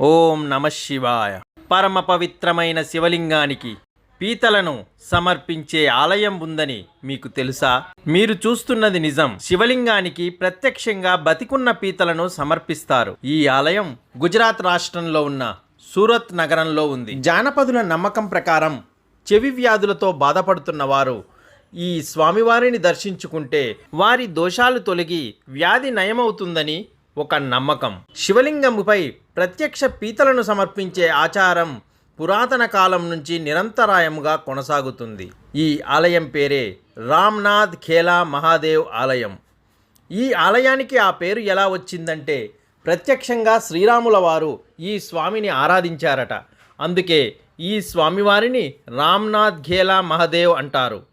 ఓం నమ శివాయ. పరమ పవిత్రమైన శివలింగానికి పీతలను సమర్పించే ఆలయం ఉందని మీకు తెలుసా? మీరు చూస్తున్నది నిజం. శివలింగానికి ప్రత్యక్షంగా బతికున్న పీతలను సమర్పిస్తారు. ఈ ఆలయం గుజరాత్ రాష్ట్రంలో ఉన్న సూరత్ నగరంలో ఉంది. జానపదుల నమ్మకం ప్రకారం చెవి వ్యాధులతో బాధపడుతున్న వారు ఈ స్వామివారిని దర్శించుకుంటే వారి దోషాలు తొలగి వ్యాధి నయమవుతుందని ఒక నమ్మకం. శివలింగముపై ప్రత్యక్ష పీతలను సమర్పించే ఆచారం పురాతన కాలం నుంచి నిరంతరాయముగా కొనసాగుతుంది. ఈ ఆలయం పేరే రామ్నాథ్ ఖేలా మహాదేవ్ ఆలయం. ఈ ఆలయానికి ఆ పేరు ఎలా వచ్చిందంటే ప్రత్యక్షంగా శ్రీరాముల వారు ఈ స్వామిని ఆరాధించారట. అందుకే ఈ స్వామివారిని రామ్నాథ్ ఘేలా మహాదేవ్ అంటారు.